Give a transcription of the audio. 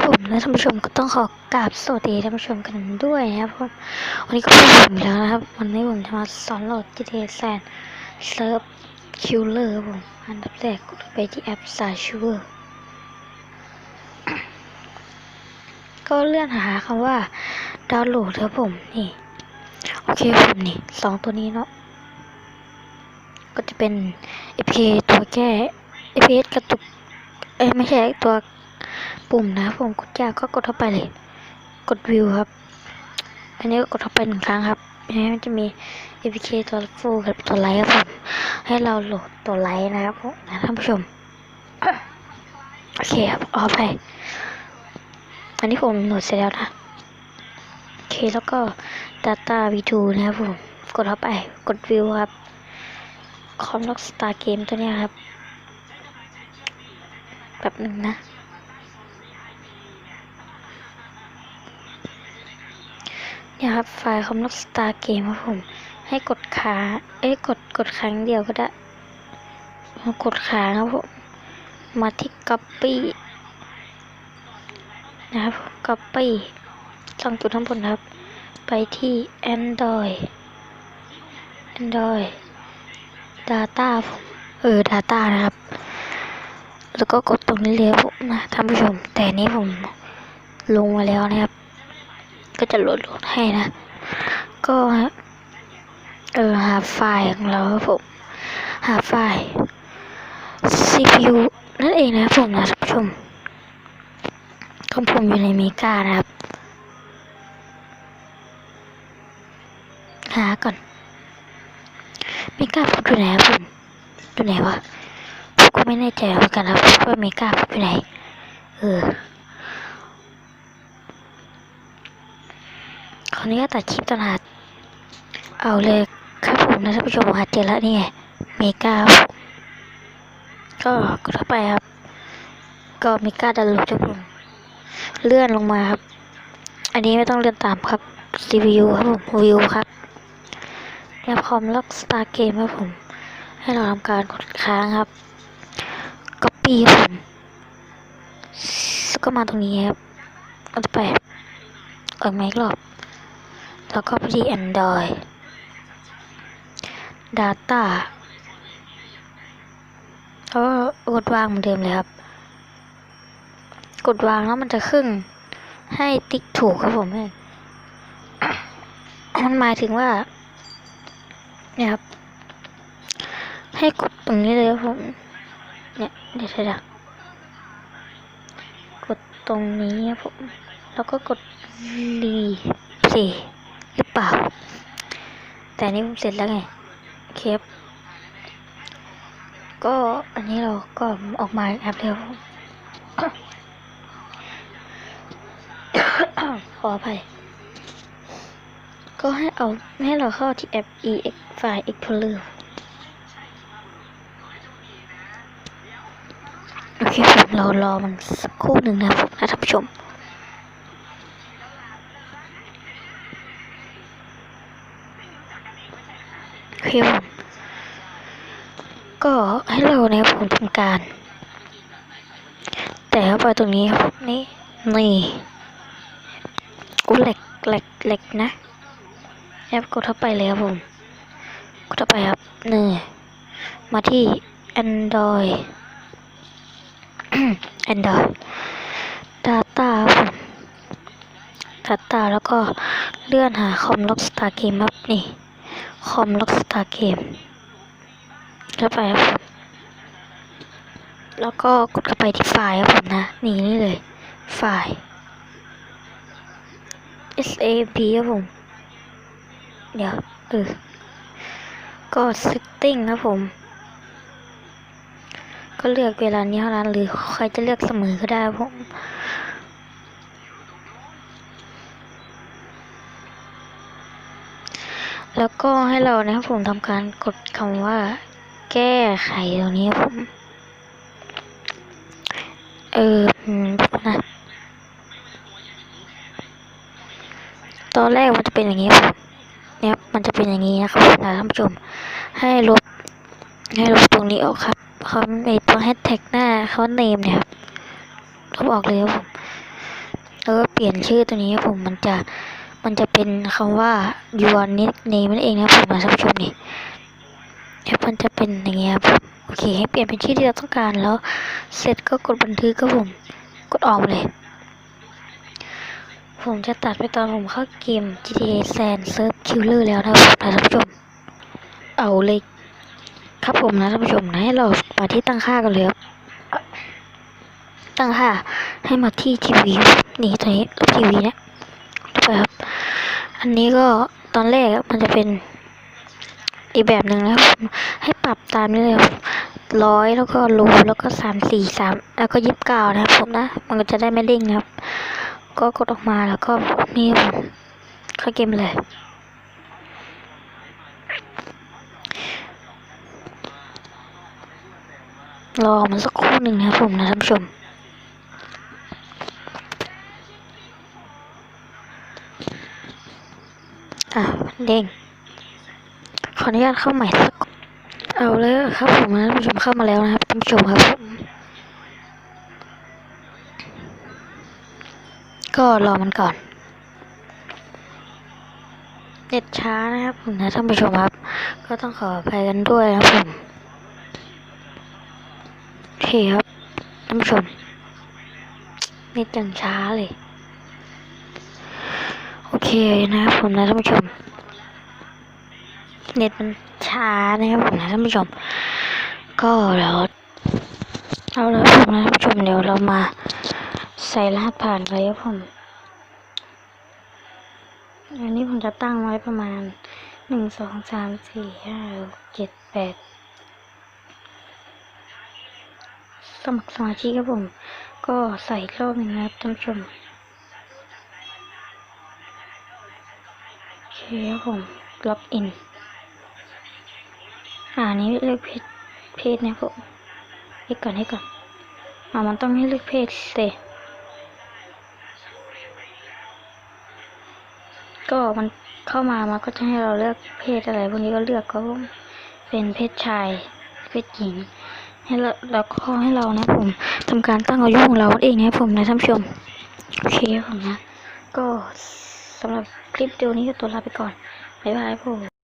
ผมและท่านผู้ชมก็ต้องขอกราบสวัสดีท่านผู้ชมกันด้วยนะครับผมวันนี้ก็เป็นผมแล้วนะครับ วันนี้ผมจะมาสอนโหลด GTA San เซิร์ฟคิลเลอร์ผมอันดับแรกกดไปที่แอป s ายชูเวอร์ก็เลื่อนหาคำว่าดาวน์โหลดครับผมนี่ โอเคผมนี่สองตัวนี้เนาะก็จะเป็น APK ตัวแก้ APS กระตุกเอ้ไม่ใช่ตัว ปุ่มนะผมกดยากก็กดเข้าไปเลย กดวิวครับ อันนี้ก็กดเข้าไปหนึ่งครั้งครับอันนี้มันจะมี APK ตัวฟูกับตัวไลท์ครับผมให้เราโหลดตัวไลท์นะครับผมนะท่านผู้ชมโอเคครับเอาไป อันนี้ผมโหลดเสร็จแล้วนะโอเคแล้วก็ Data V2 นะครับผมกดเข้าไป กดวิวครับคอมล็อกสตาร์เกมตัวนี้ครับแบบหนึ่งนะ เนี่ยครับไฟล์คอมล็อกสตาร์เกมครับผม ให้กดขาเอ้ยกดกดครั้งเดียวก็ได้ กดขาครับผม มาที่ copy นะครับ copy สองจุดทั้งบนครับ ไปที่ android android data ผมเออ data นะครับ แล้วก็กดตรงนี้เลยผมนะท่านผู้ชม แต่นี้ผมลงมาแล้วนะครับ จะโหลดโหลดให้นะ ก็เออหาไฟล์ของเราครับผมหาไฟล์ CPU นั่นเองนะผมนะท่านผู้ชมของผมอยู่ในเมกานะครับ หาก่อนเมกาผมอยู่ไหนครับผมอยู่ไหนวะผมก็ไม่แน่ใจเหมือนกันครับว่าเมกาผมอยู่ไหนเออ ออนุญาตตัดคลิปตลาด เอาเลยครับผมนะท่านผู้ชมหาเจอแล้วนี่ไงเมกาก็กดเข้าไปครับ ก็เมกาดันโหลดครับผมเลื่อนลงมาครับ อันนี้ไม่ต้องเลื่อนตามครับ CPU ครับผมวิวครับแอปคอมล็อกสตาร์เกมครับผม ให้เราทำการกดค้างครับ Copy ครับผมก็มาตรงนี้ครับก็จะไปออกมาอีกรอบ แล้วก็ไปที่ Android Data แล้วกดวางเหมือนเดิมเลยครับ กดวางแล้วมันจะขึ้นให้ติ๊กถูกครับผมเนี่ยมันหมายถึงว่า เนี่ยครับ ให้กดตรงนี้เลยครับผม เนี่ยเดี๋ยวเดี๋ยวกดตรงนี้ครับผม แล้วก็กดรีสิ หรือเปล่า แต่นี้ผมเสร็จแล้วไงเคครับก็อันนี้เราก็ออกมาแอปเร็วขออภัย ก็ให้เอาให้เราเข้าที่แอป ex file explorer โอเคผมเรารอมันสักครู่หนึ่งนะครับนะท่านผู้ชม โอเคผมก็ให้เราเนี่ยผมทำการ แต่เข้าไปตรงนี้ครับนี่ นี่อู้เหล็กเหล็กเหล็กนะแอปกดเข้าไปเลยครับผมกดเข้าไปครับนี่มาที่ Android Android Data ครับผม Data แล้วก็เลื่อนหาคอมล็อกสตาร์เกมครับนี่ คอมล็อกสตาร์เกมเข้าไปครับผมแล้วก็กดเข้าไปที่ไฟล์ครับผมนะ นี่นี่เลย ไฟล์ SAP ครับผม เดี๋ยวเออก็ setting ครับผม ก็เลือกเวลานี้เท่านั้น หรือใครจะเลือกเสมอก็ได้ครับผม แล้วก็ให้เรานะครับผมทำการกดคำว่า แก้ไขตรงนี้ครับผม เออนะตอนแรกมันจะเป็นอย่างนี้ครับเนี่ยมันจะเป็นอย่างนี้นะครับนะท่านผู้ชม ให้ลบ ให้ลบตรงนี้ออกครับเขาในตัวแฮชแท็กหน้าเขาเนมเนี่ยครับลบออกเลยครับผม แล้วก็เปลี่ยนชื่อตัวนี้ครับผม มันจะ มันจะเป็นคำว่า your nickname นั่นเองนะครับผมนะท่านผู้ชมนี่ครับมันจะเป็นอย่างเงี้ยครับโอเค ให้เปลี่ยนเป็นชื่อที่เราต้องการแล้ว เสร็จก็กดบันทึกครับผม กดออกเลย ผมจะตัดไปตอนผมเข้าเกม GTA San Surf Killer แล้วนะครับผมนะท่านผู้ชม เอาเลยครับผมนะท่านผู้ชมนะให้เรามาที่ตั้งค่ากันเลยครับตั้งค่าให้มาที่ทีวีนี่ตัวนี้ทีวีเนี่ยไปครับ อันนี้ก็ตอนแรกมันจะเป็นอีกแบบหนึ่งนะครับผมให้ปรับตามนี้เลยครับร้อยแล้วก็รูแล้วก็สามสี่สามแล้วก็ยี่สิบเก้านะครับผมนะ มันก็จะได้ไม่เด้งนะครับ ก็กดออกมาแล้วก็นี่ผมเข้าเกมเลยรอมันสักครู่หนึ่งนะครับผมนะท่านผู้ชม อะ เด้งขออนุญาตเข้าใหม่สักเอาเลยครับผมนะท่านผู้ชมเข้ามาแล้วนะครับท่านผู้ชมครับผมก็รอมันก่อนเน็ตช้านะครับผมนะท่านผู้ชมครับ ก็ต้องขออภัยกันด้วยนะครับผมโอเคครับท่านผู้ชมเน็ตยังช้าเลย โอเคนะครับผมนะท่านผู้ชม เน็ตมันช้านะครับผมนะท่านผู้ชม ก็เดี๋ยวเอาแล้วผมนะท่านผู้ชมเดี๋ยวเรามาใส่รหัสผ่านไปครับผมอันนี้ผมจะตั้งไว้ประมาณหนึ่งสองสามสี่ห้าหกเจ็ดแปดสมัครสมาชิกครับผม ก็ใส่รอบหนึ่งนะครับท่านผู้ชมโอเคครับผมล็อกอิน อ่านี้เลือกเพศเพศนะผมให้ก่อนให้ก่อนอ่ามันต้องให้เลือกเพศเสก็มันเข้ามามันก็จะให้เราเลือกเพศอะไรพวกนี้ก็เลือกก็เป็นเพศชาย เพศหญิง ให้เราแล้วก็ให้เรานะผมทำการตั้งอายุของเราเองนะผมนะท่านผู้ชมโอเคผมนะ ก็สำหรับคลิปเดียวนี้ก็ตัวลาไปก่อนบ๊ายบายผม